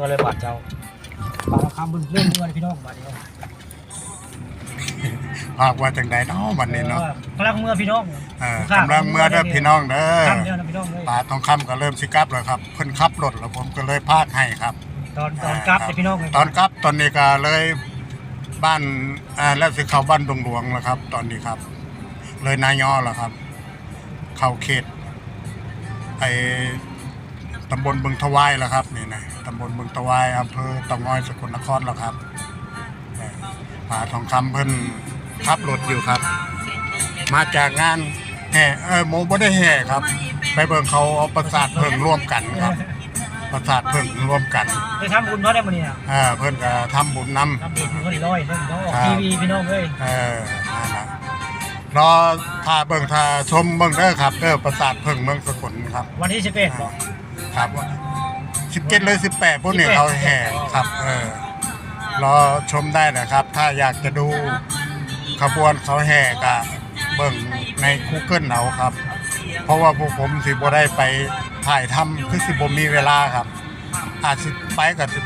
มื่อเลยบาดเจ้าปากคำบึ้งเรื่องเมื่อพี่น้องบาดเดียวภาคว่าจังไดเนาะวันนี้เนาะกำลังเมื่อพี่น้องเออกำลังเมื่อเด้อพี่น้องเด้อคำเดียวนะพี่น้องเลยปลาทองคำก็เริ่มสิกลับแล้วครับเพิ่นขับรถแล้วผมก็เลยพากให้ครับ ตอนตอนกลับเลยพี่น้องเลยตอนกลับตอนนี้ก็เลยบ้านอ่าแล้วสิเข้าบ้านดงหลวงแล้วครับ ตอนนี้ครับ เลยนายอแล้วครับ เข้าเขตไอ ตำบลบึงทวายแล้วครับนี่นะตำบลบึงทวายอำเภอเตางอยสกลนครแล้วครับเอ่อปลาทองคำเพิ่นขับรถอยู่ครับ มาจากงานแห่เออโมบ่ได้แห่ครับ ไปเบิ่งเขาเอาประสาทเพิ่งร่วมกันครับ ประสาทเพิ่งร่วมกันไปทำบุญเขาได้มาเนี่ยเออเพิ่นก็ทำบุญนำทำบุญเขาได้ร้อยเรื่องเขาออกครับทีวีพี่น้องเลยเออนั่นล่ะรอท่าเบิ่งท่าชมเบิ่งเด้อครับเด้อประสาทเพิ่งเมืองสกลครับ วันที่สิบเอ็ดบอก ครับ17เลย18พวกนี้เขาแห่ครับเออรอชมได้นะครับ ถ้าอยากจะดูขบวนเขาแห่ก็เบิ่งใน Google เอาครับ เพราะว่าพวกผมสิบ่ได้ไปถ่ายทำคือสิบ่มีเวลาครับ อาจสิไปกับสิ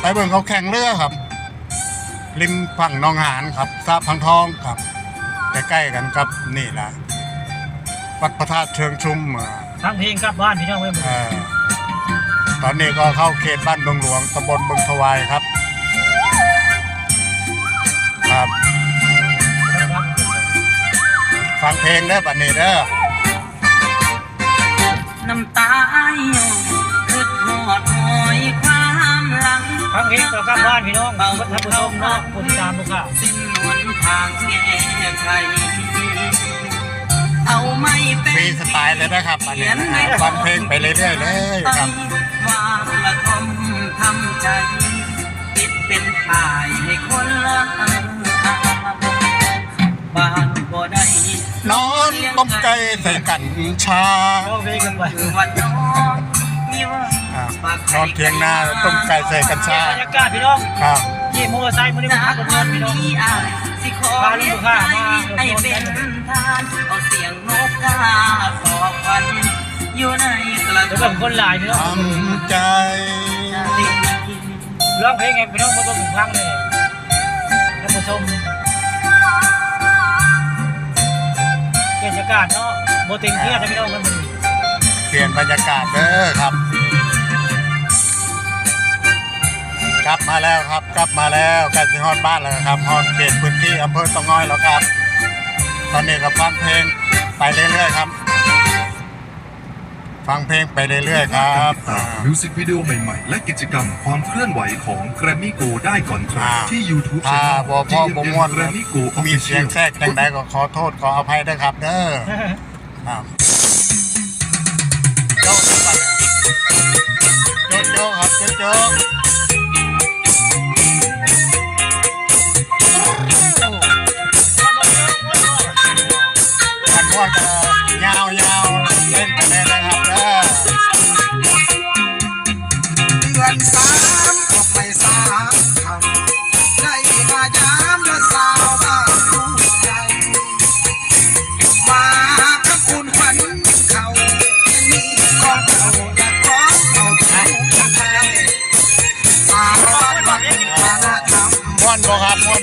ไปเบิ่งเขาแข่งเรือครับ ริมฝั่งหนองหานครับซาพังทองครับใกล้ๆกันครับนี่ล่ะวัดพระธาตุเชิงชุมเอ่อ ทั้งเพลงกลับบ้านพี่น้องเลยเอ่อตอนนี้ก็เข้าเขตบ้านดงหลวงตำบลบึงทวายครับ ครับ ฟังเพลงได้อบัดนี้เด้อ น้ำตาหยดคือทอดหอยความหลังทั้งเพลงกลับบ้านพี่น้องท่านผู้ชมเนาะคนตามลูกค้าสิ้นหนทางแก้ไข เอาไม่เป็ฟรีนสไตล์เลยนะครับอันนี้นะครับฟังเพลงไปเรื่อยๆเลยครับวางละทมทำใจติดเป็นถ่ายให้คนละบ้านบ่ได้นอนต้มไก่ใส่กันชาร้องเพลงกันไปคือวันน้อง มีว่าอะนอนเทียงหน้าต้มไก่ใส่กัญชาบรรยากาศพี่น้องครับขี่มอเตอร์ไซค์มันนี่มันพักกับเพื่อนพี่น้องสิขอเลี้ยงไก่ให้เป็นทานเอาเสียงนกกาสอบควันอยู่ในกระเดี๋ยวเบิ่งคนหลายพี่น้องทำใจร้องเพลงไงพี่น้องมาเบิ่งครั้งเลยท่านผู้ชมบรรยากาศเนาะโบติงเครียดนะพี่น้องมัน เปลี่ยนบรรยากาศเด้อครับ กลับมาแล้วครับ กลับมาแล้วใกล้สิฮอดบ้านแล้วครับฮอดเขตพื้นที่อำเภอเตองน้อยแล้วครับ ตอนนี้ก็ฟังเพลงไปเรื่อยๆครับ ฟังเพลงไปเรื่อยๆครับติดตามมิวสิกวิดีโอใหม่ๆ และกิจกรรมความเคลื่อนไหวของ Grammy Go ได้ก่อนใครอ่าที่ YouTube ถ้า Channel บ่พ่อบ่ม่วน Grammy Go มีเสียง Official แทรกจังใดก็ขอโทษขออภัยด้วยครับ เด้อครับ โจ๊กโจ๊กครับเจ๊โจ๊กอันว่าจะยาวยาว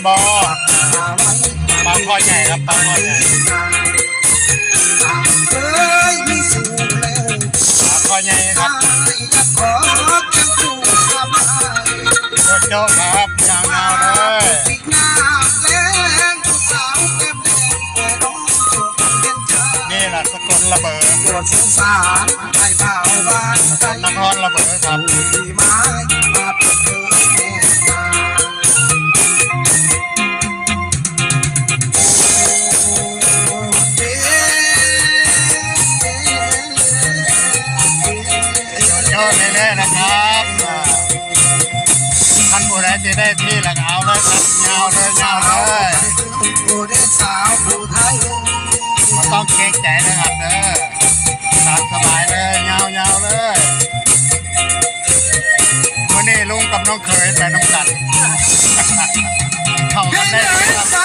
บ่ครับม่วนบ่สาปลาคอใหญ่ครับปลาคอใหญ่เอ้ยมีสู่แล้วปลาคอใหญ่ครับยจะขอจังคู่สบายกครับยาวๆเลยสิงางาเต็มแดงแต่น้องสุขเย็นใจนี่แหละสกลระเบิดสงสารให้เบาบานสกลนครระเบิดครับ จะได้ที่หลักเอาเลยครับยาวเลยยาวเลยผู้ได้สาวผู้ไทยไม่ต้องเกรงใจนะครับเด้อตามสบายเลยยาวยาวเลยวันนี้ลุงกับน้องเคยไปน้องกันเข้ากันได้ดีครับ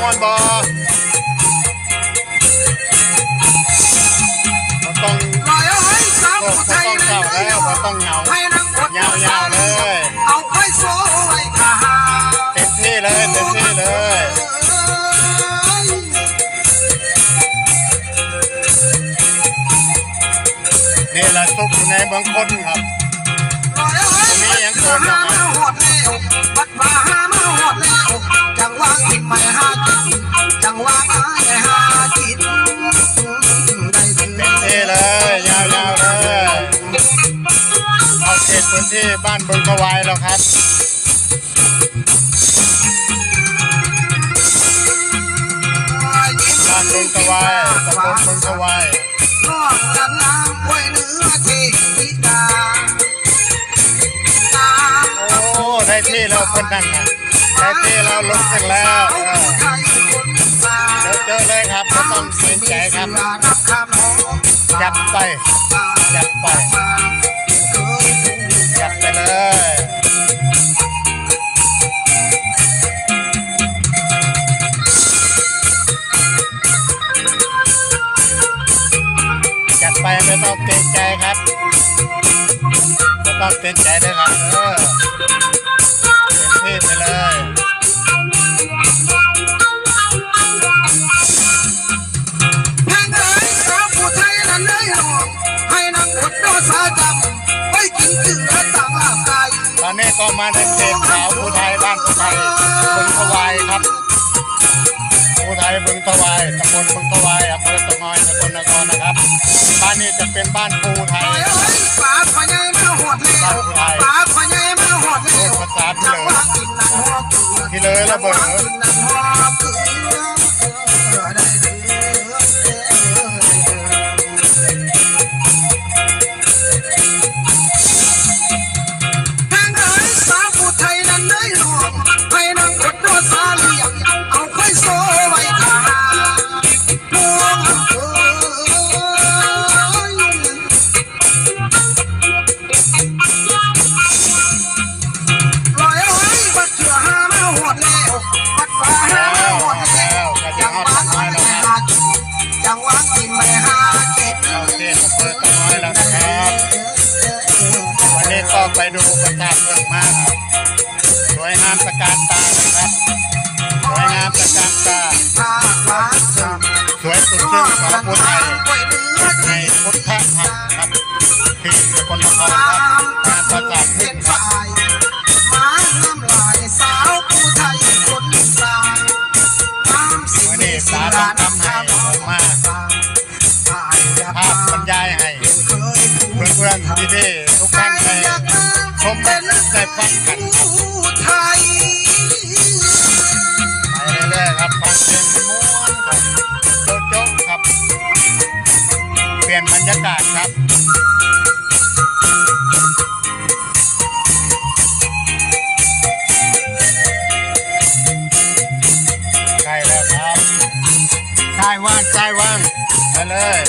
มวนบ่บ่ต้องลอยเอ้ยสาวบ่ผู้ไทต้อยงนั่เศร้านแล้วบ่ต้องเหงาให้นั่งอดยาวๆเลยเอาไว้โซ่ไว้ขาเต็มที่เลยเต็มที่เลยนี่แหละซุกอยู่ในเมืองคนครับมียังเกินมาหดแล้วบั พื้นที่บ้านบึงกวายแล้วครับบ้านบึงกวายตำบลบึงกวายน้องกันน้ำไว้เนื้อที่พิการน้ำโอ้ได้ที่แล้วคนนั้นนะได้ที่แล้วลุกขึ้นแล้วเออเดี๋ยวเจอเลยครับไม่ต้องเสียใจครับ จับไป จับไป จับไปเลยจัดไปไม่ต้องเกรงใจครับไม่ต้องเกรงใจด้วยครับ ก็มาในเขตขาวผู้ไทยบ้านผู้ไทยบึงทวายครับผู้ไทยบึงทวายตำบลบึงทวายอำเภอตะงอยสกลนครนะครับ บ้านนี้จะเป็นบ้านภูไทยลอยเอ้ยปลาขวาใหญ่มาหดแล้วปลาขวาใหญ่มาหดแล้วภาษาพี่จังเลหวะยกินนั่นหัวเกลือพี่เลยระเบิด ไปดูประกาศเมืองมาครับสวยงามประการตานะครับสวยงามประการตาสวยสุดซึ่งของคนไทยในพุทธธรรมครับที่สกลนครตาครับ ชมได้ฟังกันครับไทยไปเรื่อยๆครับฟังเพลงม้วนครับโจ๊ะโจ๊ะครับ เปลี่ยนบรรยากาศครับใกล้แล้วครับซ้ายว่างซ้ายว่างไปเลย